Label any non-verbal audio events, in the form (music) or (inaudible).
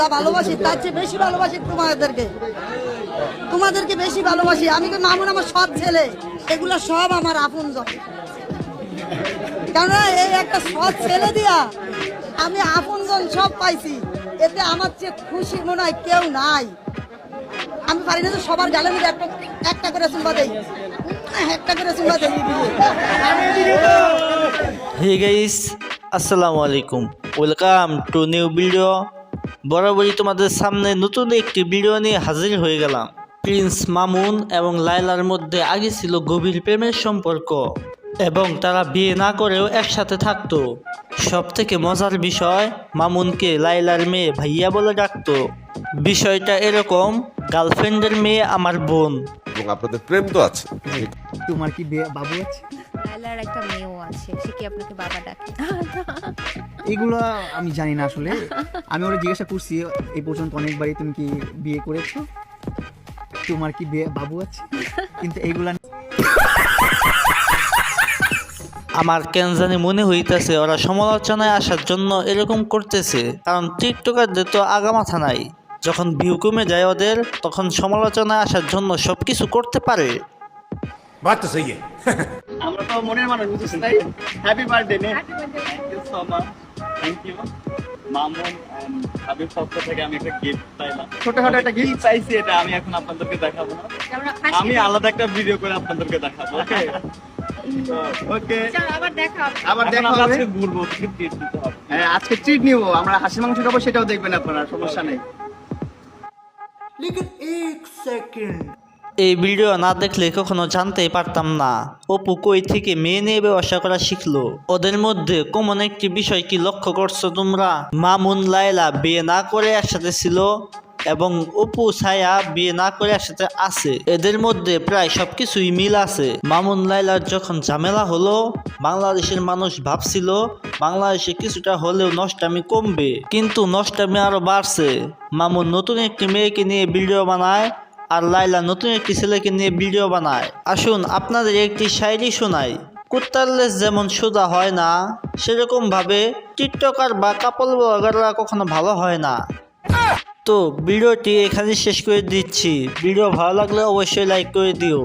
যা ভালোবাসি, তার চেয়ে বেশি ভালোবাসি তোমাদেরকে। তোমাদেরকে বেশি ভালোবাসি। আমি তো মামুন আমার সব ছেলে। এগুলো সব আমার আপনজন। কেননা এই একটা সৎ ছেলে দিয়া আমি আপনজন সব পাইছি। এতে আমার চেয়ে খুশি মনে হয় কেউ নাই। আমি পারি না তো সবার গালে মিলে একটা একটা করে চুম্বা দেই। একটা করে চুম্বা দেই। আসসালামু আলাইকুম ওয়েলকাম টু নিউ ভিডিও বরাবরই তোমাদের সামনে নতুন একটি ভিডিও নিয়ে হাজির হয়ে গেলাম। প্রিন্স মামুন এবং লাইলার মধ্যে আগে ছিল গভীর প্রেমের সম্পর্ক এবং তারা বিয়ে না করেও একসাথে থাকতো। সব থেকে মজার বিষয় মামুনকে লাইলার মেয়ে ভাইয়া বলে ডাকতো। বিষয়টা এরকম গার্লফ্রেন্ডের মেয়ে আমার বোন। এবং আপনাদের প্রেম তো আছে। তোমার কি বাবু আছে? লাইলার একটা মেয়েও আছে সে কি আপনাকে বাবা ডাকে? (laughs) এগুলো আমি জানি না আসলে। আমি ওরা জিজ্ঞাসা করছি এই পর্যন্ত অনেকবারই তুমি কি বিয়ে করেছ? তোমার কি বিয়ে বাবু আছে? কিন্তু এইগুলা আমার কেন জানি মনে হইতেছে ওরা সমালোচনায় আসার জন্য এরকম করতেছে। কারণ টিকটকারদের তো আগামাথা নাই। যখন ভিউ কমে যায় ওদের তখন সমালোচনায় আসার জন্য সবকিছু করতে পারে। আমরা তো মনের মানুষ বুঝেছি তাই হ্যাপি বার্থডে নে thank you Mamun and Habib পক্ষ থেকে আমি একটা গিফট পাইলাম। ছোটখাটো একটা গিফট চাইছি এটা আমি এখন আপনাদেরকে দেখাবো না। আমি আলাদা একটা ভিডিও করে আপনাদেরকে দেখাবো ওকে ওকে (laughs) আবার দেখা হবে। আবার দেখা হবে? আজকে ঘুরবো টিকিট দিতে হবে? হ্যাঁ আজকে ট্রিট নিব আমরা হাসি মাংস খাব সেটাও দেখবেন আপনারা সমস্যা নেই। এই ভিডিও না দেখলে কখনো জানতেই পারতাম না। অপু কই থেকে মেয়ে নিয়ে ব্যবসা করা শিখলো? ওদের মধ্যে কমন একটি বিষয় কি লক্ষ্য করছ তোমরা? মামুন লাইলা বিয়ে না করে একসাথে ছিল এবং অপু, ছায়া বিয়ে না করে একসাথে আছে। এদের মধ্যে প্রায় সবকিছুই মিল আছে। মামুন লাইলার যখন ঝামেলা হলো, বাংলাদেশের মানুষ ভাবছিল, বাংলাদেশে কিছুটা হলেও নষ্টামি কমবে। কিন্তু নষ্টামি আরও বাড়ছে। মামুন নতুন একটি মেয়েকে নিয়ে ভিডিও বানায় আর লাইলা নতুন একটি ছেলেকে নিয়ে ভিডিও বানায়। আসুন, আপনাদের একটি শায়রি শোনাই। কুত্তার লেজ যেমন সোজা হয় না, সেরকমভাবে টিকটকার বা কাপল ব্লগাররা কখনো ভালো হয় না। তো, ভিডিওটি এখানে শেষ করে দিচ্ছি। ভিডিও ভালো লাগলে অবশ্যই লাইক করে দিও।